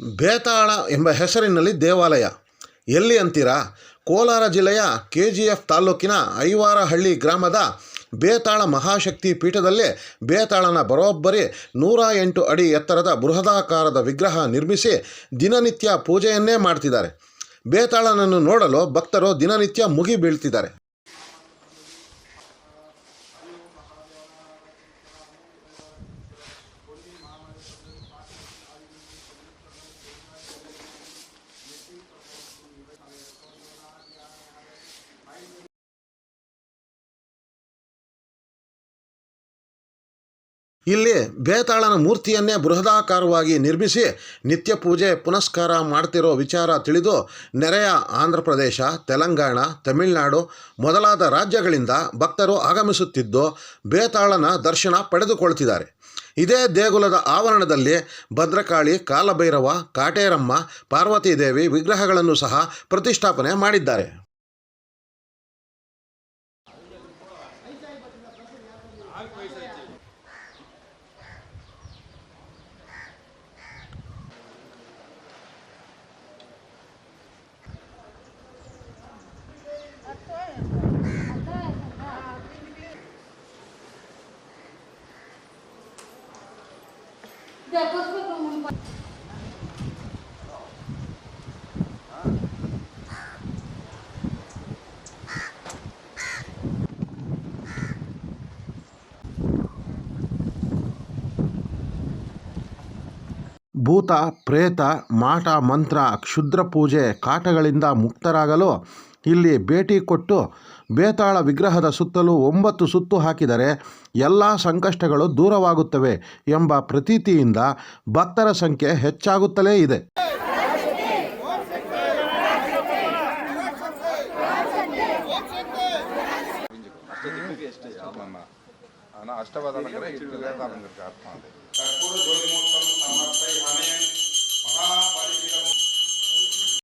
ಬೇತಾಳ ಎಂಬ ಹೆಸರಿನಲ್ಲಿ ದೇವಾಲಯ. ಎಲ್ಲಿ ಅಂತೀರಾ? ಕೋಲಾರ ಜಿಲ್ಲೆಯ ಕೆ ಜಿ ಎಫ್ ತಾಲೂಕಿನ ಐವಾರಹಳ್ಳಿ ಗ್ರಾಮದ ಬೇತಾಳ ಮಹಾಶಕ್ತಿ ಪೀಠದಲ್ಲೇ ಬೇತಾಳನ ಬರೋಬ್ಬರಿ ನೂರ ಎಂಟು ಅಡಿ ಎತ್ತರದ ಬೃಹದಾಕಾರದ ವಿಗ್ರಹ ನಿರ್ಮಿಸಿ ದಿನನಿತ್ಯ ಪೂಜೆಯನ್ನೇ ಮಾಡ್ತಿದ್ದಾರೆ. ಬೇತಾಳನನ್ನು ನೋಡಲು ಭಕ್ತರು ದಿನನಿತ್ಯ ಮುಗಿ ಬೀಳ್ತಿದ್ದಾರೆ. ಇಲ್ಲಿ ಬೇತಾಳನ ಮೂರ್ತಿಯನ್ನೇ ಬೃಹದಾಕಾರವಾಗಿ ನಿರ್ಮಿಸಿ ನಿತ್ಯ ಪೂಜೆ ಪುನಸ್ಕಾರ ಮಾಡ್ತಿರೋ ವಿಚಾರ ತಿಳಿದು ನೆರೆಯ ಆಂಧ್ರ ಪ್ರದೇಶ, ತೆಲಂಗಾಣ, ತಮಿಳುನಾಡು ಮೊದಲಾದ ರಾಜ್ಯಗಳಿಂದ ಭಕ್ತರು ಆಗಮಿಸುತ್ತಿದ್ದು ಬೇತಾಳನ ದರ್ಶನ ಪಡೆದುಕೊಳ್ತಿದ್ದಾರೆ. ಇದೇ ದೇಗುಲದ ಆವರಣದಲ್ಲಿ ಭದ್ರಕಾಳಿ, ಕಾಲಭೈರವ, ಕಾಟೇರಮ್ಮ, ಪಾರ್ವತೀದೇವಿ ವಿಗ್ರಹಗಳನ್ನು ಸಹ ಪ್ರತಿಷ್ಠಾಪನೆ ಮಾಡಿದ್ದಾರೆ. ಭೂತ ಪ್ರೇತ ಮಾಟ ಮಂತ್ರ ಕ್ಷುದ್ರ ಪೂಜೆ ಕಾಟಗಳಿಂದ ಮುಕ್ತರಾಗಲು ಇಲ್ಲಿ ಭೇಟಿ ಕೊಟ್ಟು ಬೇತಾಳ ವಿಗ್ರಹದ ಸುತ್ತಲೂ ಒಂಬತ್ತು ಸುತ್ತು ಹಾಕಿದರೆ ಎಲ್ಲ ಸಂಕಷ್ಟಗಳು ದೂರವಾಗುತ್ತವೆ ಎಂಬ ಪ್ರತೀತಿಯಿಂದ ಭಕ್ತರ ಸಂಖ್ಯೆ ಹೆಚ್ಚಾಗುತ್ತಲೇ ಇದೆ. ಅಷ್ಟವಾದ